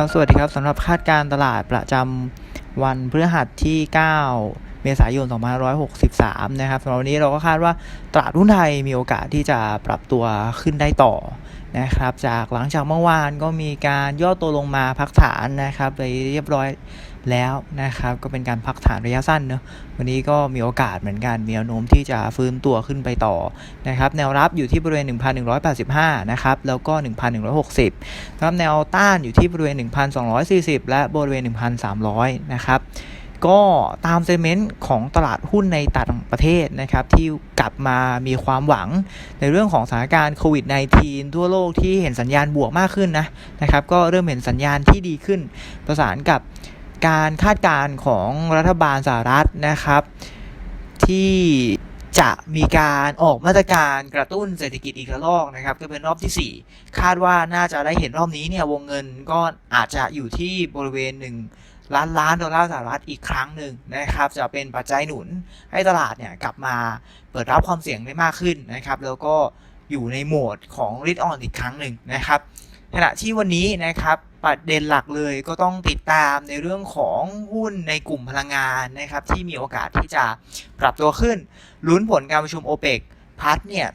ครับ สวัสดีครับสำหรับคาดการตลาดประจำวันพฤหัสที่ 9 เมษายน 2563 นะครับสำหรับวันนี้เราก็คาดว่าตลาดหุ้นไทยมีโอกาสที่จะปรับตัวขึ้นได้ต่อนะครับ จากหลังจากเมื่อวานก็มีการย่อตัวลงมาพักฐานนะครับ ไปเรียบร้อย แล้วนะครับก็เป็นการพักฐานระยะสั้นเนอะวันนี้ก็มีโอกาสเหมือนกันมีแนวโน้มที่จะฟื้นตัวขึ้นไปต่อนะครับแนวรับอยู่ที่บริเวณ 1,185 นะครับแล้วก็ 1,160ครับแนวต้านอยู่ที่บริเวณ 1,240 และบริเวณ 1,300 นะครับก็ตามเซนเมนต์ของตลาดหุ้นในต่างประเทศนะครับ ที่กลับมามีความหวังในเรื่องของสถานการณ์โควิด -19 ทั่วโลกที่เห็นสัญญาณบวกมากขึ้นนะนะครับ ก็เริ่มเห็นสัญญาณที่ดีขึ้น ประสานกับ การคาดการณ์ของรัฐบาลสหรัฐนะครับ ที่จะมีการออกมาตรการกระตุ้นเศรษฐกิจอีกระลอกนะครับ ก็เป็นรอบที่ 4 คาดว่าน่าจะได้เห็นรอบนี้เนี่ยวงเงินก็อาจจะอยู่ที่บริเวณ 1 ล้านล้านดอลลาร์สหรัฐอีกครั้งหนึ่งนะครับ จะเป็นปัจจัยหนุนให้ตลาดเนี่ยกลับมาเปิดรับความเสี่ยงได้มากขึ้นนะครับ แล้วก็อยู่ในโหมดของริดออนอีกครั้งหนึ่งนะครับ ขณะที่วันนี้นะครับประเด็นหลักเลยก็ต้องติดตามในเรื่องของหุ้นในกลุ่มพลังงานนะครับที่มีโอกาสที่จะปรับตัวขึ้นลุ้นผลการประชุมโอเปกพัทเนี่ย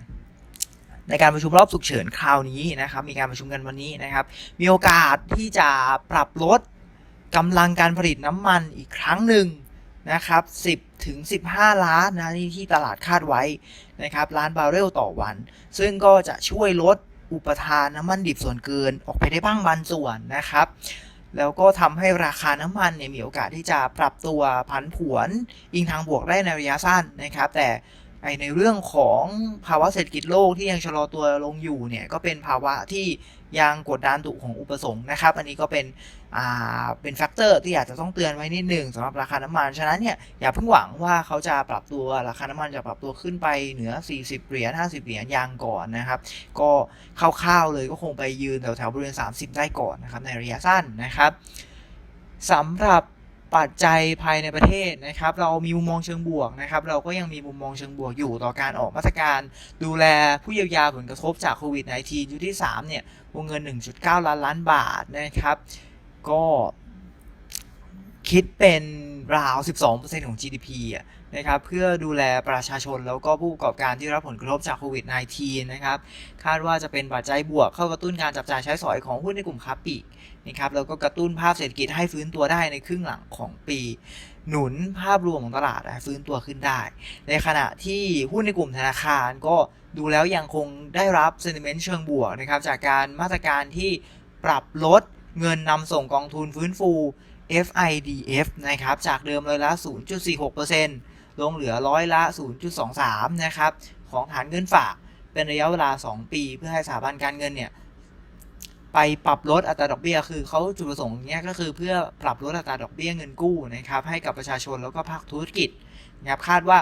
ในการประชุมรอบฉุกเฉินคราวนี้นะครับมีการประชุมกันวันนี้นะครับมีโอกาสที่จะปรับลดกำลังการผลิตน้ำมันอีกครั้งหนึ่งนะครับ 10 ถึง 15 ล้านนะที่ตลาดคาดไว้นะครับล้านบาร์เรลต่อวัน ซึ่งก็จะช่วยลด อุปทานน้ำมันดิบส่วนเกินออกไปได้บ้างบางส่วนนะครับ แล้วก็ทำให้ราคาน้ำมันเนี่ยมีโอกาสที่จะปรับตัวผันผวน อิงทางบวกได้ในระยะสั้นนะครับ แต่ ในเรื่องของภาวะเศรษฐกิจโลกที่ยังชะลอตัวลงอยู่เนี่ยก็เป็นภาวะที่ยังกดดันตุของอุปสงค์นะครับ อันนี้ก็เป็นอ่าเป็นแฟกเตอร์ที่อยากจะต้องเตือนไว้นิดหนึ่งสำหรับราคาน้ำมัน ฉะนั้นเนี่ยอย่าเพิ่งหวังว่าเขาจะปรับตัวราคาน้ำมันจะปรับตัวขึ้นไปเหนือ 40 เหรียญ 50 เหรียญยางก่อนนะครับ ก็คร่าวๆเลยก็คงไปยืนแถวๆบริเวณ 30 ได้ก่อนนะครับในระยะสั้นนะครับสำหรับ ปัจจัยภายในประเทศนะครับ เรามีมุมมองเชิงบวกนะครับ เราก็ยังมีมุมมองเชิงบวกอยู่ต่อการออกมาตรการ ดูแลผู้เยียวยาผลกระทบจากโควิด -19 ยุคที่3เนี่ยวงเงิน 1.9 ล้านล้านบาทนะครับ ก็คิดเป็นราว 12%ของ GDP อะ นะครับเพื่อดูแลประชาชนแล้วก็ผู้ประกอบการที่รับผลกระทบจากโควิด -19 นะครับคาดว่าจะเป็นปัจจัยบวกเข้ากระตุ้นการจับจ่ายใช้สอยของหุ้นในกลุ่มค้าปลีกนะครับแล้วก็กระตุ้นภาพเศรษฐกิจให้ฟื้นตัวได้ในครึ่งหลังของปี หนุนภาพรวมของตลาดฟื้นตัวขึ้นได้ ในขณะที่หุ้นในกลุ่มธนาคารก็ดูแล้วยังคงได้รับ sentiment เชิงบวกนะครับจากการมาตรการที่ปรับลดเงินนำส่งกองทุนฟื้นฟู FIDF นะครับ จากเดิมเลยละ 0.46% ลงเหลือร้อยละ 0.23 นะครับ ของฐานเงินฝากเป็นระยะเวลา 2 ปี เพื่อให้สถาบันการเงินเนี่ยไปปรับลดอัตราดอกเบี้ยคือเขาจุดประสงค์เนี้ยก็คือเพื่อปรับลดอัตราดอกเบี้ยเงินกู้นะครับให้กับประชาชนแล้วก็ภาคธุรกิจนะครับคาดว่า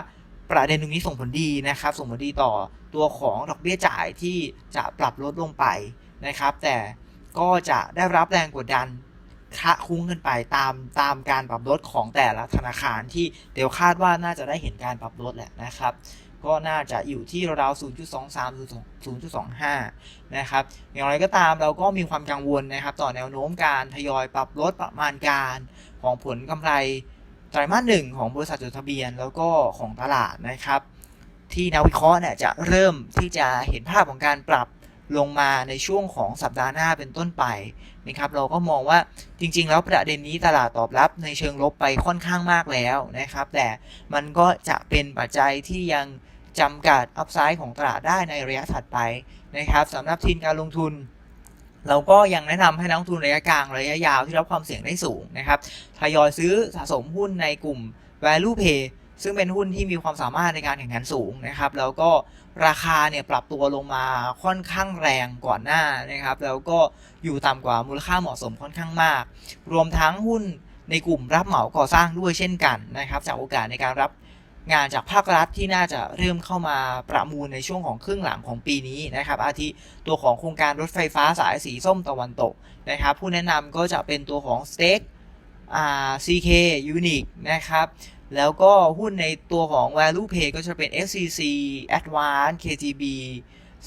ประเด็นตรงนี้ส่งผลดีนะครับ ส่งผลดีต่อตัวของดอกเบี้ยจ่ายที่จะปรับลดลงไปนะครับ แต่ก็จะได้รับแรงกดดัน คะคุ้งกันไปตามตามการปรับลดของแต่ละธนาคารที่เดี๋ยวคาดว่าน่าจะได้เห็นการปรับลดแหละนะครับ ก็น่าจะอยู่ที่ราวๆ0.23 0.25 นะครับ อย่างไรก็ตามเราก็มีความกังวลนะครับ ต่อแนวโน้มการทยอยปรับลดประมาณการของผลกำไรไตรมาสหนึ่งของบริษัทจดทะเบียนแล้วก็ของตลาดนะครับ ที่นักวิเคราะห์เนี่ยจะเริ่มที่จะเห็นภาพของการปรับ ลงมาในช่วงของสัปดาห์หน้าเป็นต้นไปนะครับเราก็มองว่าจริง ๆ แล้วประเด็นนี้ตลาดตอบรับในเชิงลบไปค่อนข้างมากแล้วนะครับ แต่มันก็จะเป็นปัจจัยที่ยังจำกัดอัพไซด์ของตลาดได้ในระยะถัดไปนะครับสำหรับทีมการลงทุน เราก็ยังแนะนำให้นักลงทุนระยะกลางระยะยาวที่รับความเสี่ยงได้สูงนะครับทยอยซื้อสะสมหุ้นในกลุ่ม value pay ซึ่งเป็นหุ้นที่มีความสามารถในการแข่งขันสูงนะครับ แล้วก็ราคาเนี่ยปรับตัวลงมาค่อนข้างแรงก่อนหน้านะครับ แล้วก็อยู่ต่ำกว่ามูลค่าเหมาะสมค่อนข้างมาก รวมทั้งหุ้นในกลุ่มรับเหมาก่อสร้างด้วยเช่นกันนะครับ จากโอกาสในการรับงานจากภาครัฐที่น่าจะเริ่มเข้ามาประมูลในช่วงของครึ่งหลังของปีนี้นะครับ อาทิตัวของโครงการรถไฟฟ้าสายสีส้มตะวันตกนะครับ ผู้แนะนำก็จะเป็นตัวของ s t a k อ่า CK Unique นะครับ แล้วก็หุ้นในตัวของ value pay ก็จะเป็น SCC Advance KTB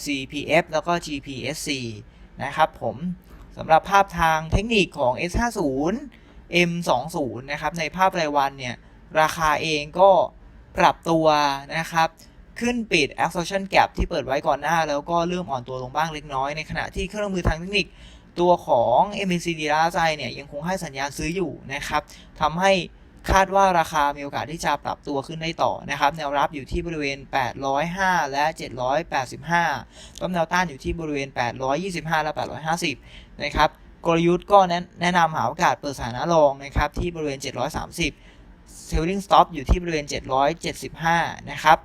CPF แล้วก็ GPSC นะครับผมสำหรับภาพทางเทคนิคของ S50 M20 นะครับในภาพรายวันเนี่ยราคาเองก็ปรับตัวนะครับขึ้นปิด absorption gap ที่เปิดไว้ก่อนหน้า แล้วก็เริ่มอ่อนตัวลงบ้างเล็กน้อย ในขณะที่เครื่องมือทางเทคนิคตัวของ MACD ราไซเนี่ยยังคงให้สัญญาณซื้ออยู่นะครับทำให้ คาดว่าราคามีโอกาสที่จะปรับตัวขึ้นได้ต่อนะครับ แนวรับอยู่ที่บริเวณ 805 และ 785ต้นแนวต้านอยู่ที่บริเวณ 825 และ 850 นะครับ กลยุทธ์ก็แนะนะนำหาโอกาสเปิดสถานะรองนะครับ ที่บริเวณ 730 Selling Stop อยู่ที่บริเวณ 775 นะครับ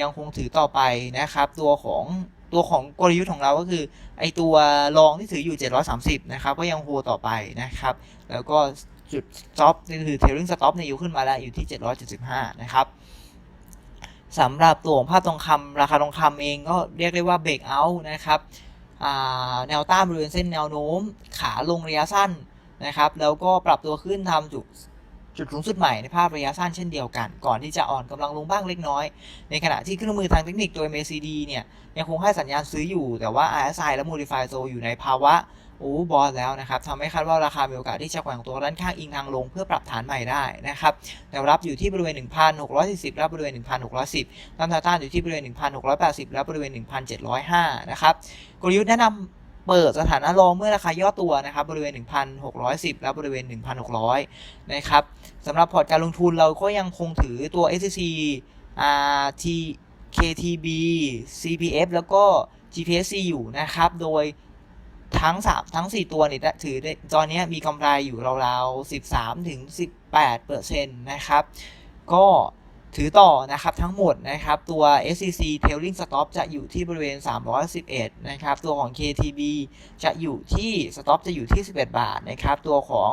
ยังคงถือต่อไปนะครับ ตัวของตัวของกลยุทธ์ของเราก็คือ ไอตัวรองที่ถืออยู่ 730 นะครับ ก็ยังโฮต่อไปนะครับ แล้วก็ จุด stop นี่คือ trailing stop เนี่ยอยู่ขึ้นมาแล้วอยู่ที่ 775 นะครับสำหรับตัวของภาพทองคำราคาทองคำเองก็เรียกได้ว่า break out นะครับแนวต้านบริเวณเส้นแนวโน้มขาลงระยะสั้นนะครับ แล้วก็ปรับตัวขึ้นทำจุดจุดสูงสุดใหม่ในภาพระยะสั้นเช่นเดียวกัน ก่อนที่จะอ่อนกำลังลงบ้างเล็กน้อย ในขณะที่เครื่องมือทางเทคนิคตัว MACD เนี่ยยังคงให้สัญญาณซื้ออยู่แต่ว่า RSI และ Modify Zone อยู่ในภาวะ โอเวอร์บอลแล้วนะครับทำให้คาดว่าราคามีโอกาสที่จะแกว่งตัวด้านข้างอิงทางลง เพื่อปรับฐานใหม่ได้นะครับแนวรับอยู่ที่บริเวณ 1,640 และบริเวณ 1,610ต้านทาต้านอยู่ที่บริเวณ 1,680 และบริเวณ 1,705 นะครับกลยุทธ์แนะนำเปิดสถานะรองเมื่อราคาย่อตัวนะครับบริเวณ 1,610 และบริเวณ 1,600 นะครับสำหรับพอร์ตการลงทุนเราก็ยังคงถือตัว SCC RT KTB CPF แล้วก็ GPSC อยู่นะครับ โดย ทั้ง3ทั้ง4ตัวเนี่ยถือได้ตอนนี้มีกำไรอยู่ราวๆ13ถึง18เปอร์เซ็นต์นะครับ ก็ถือต่อนะครับทั้งหมดนะครับ ตัว SCC Trailing Stop จะอยู่ที่บริเวณ 311 นะครับ ตัวของ KTB จะอยู่ที่ Stop จะอยู่ที่ 11 บาทนะครับ ตัวของ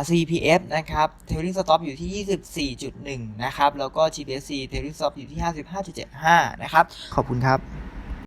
RCPF นะครับ Trailing Stop อยู่ที่ 24.1 นะครับ แล้วก็ GPC Trailing Stop อยู่ที่ 55.75 นะครับ ขอบคุณครับ